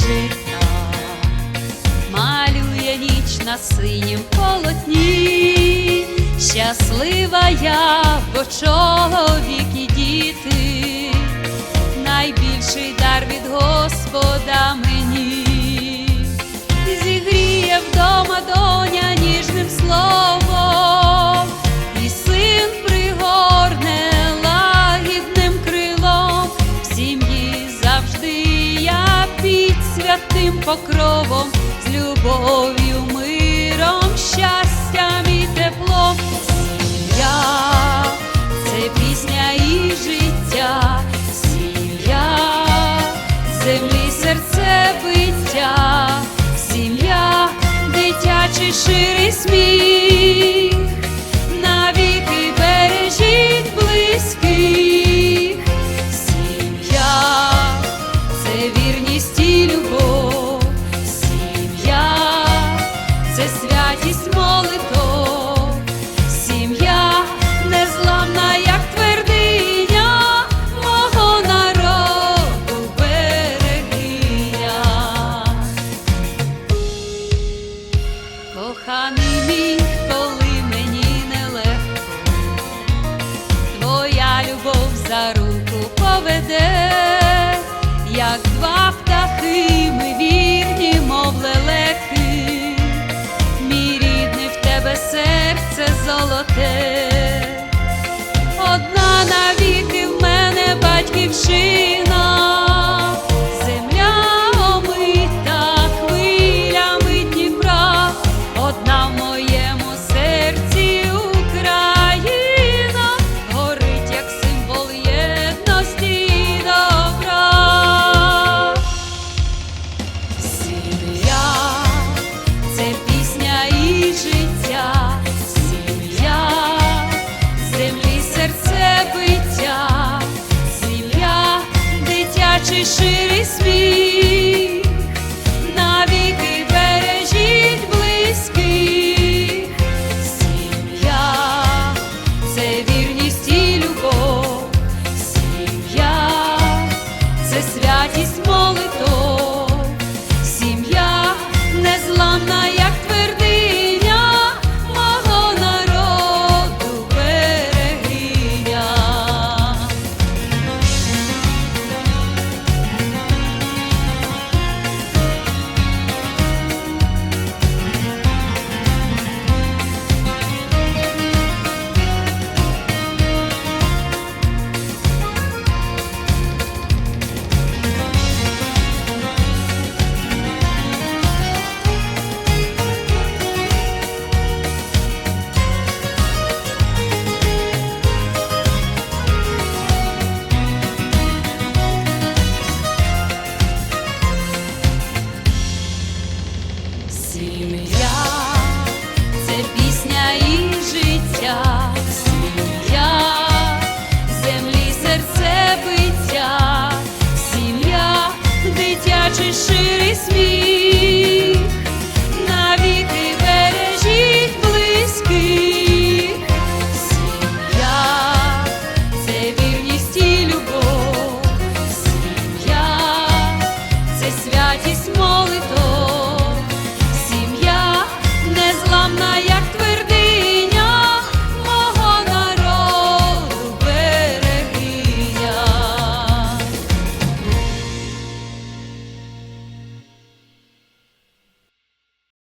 жита, малює ніч на синім полотні, щаслива я, бо чоловік і діти, найбільший дар від Господа. З любов'ю, миром, щастям і теплом. Сім'я це пісня і життя, сім'я, землі серце биття, сім'я, дитячий ширий сміх, за руку поведе, як два птахи, ми вірні, мов лелеки, мій рідний в тебе серце золоте, одна навіки в мене батьківщина, дитячий ширий сміх, життя, землі серце биття, сім'я, дитячий ширий сміх.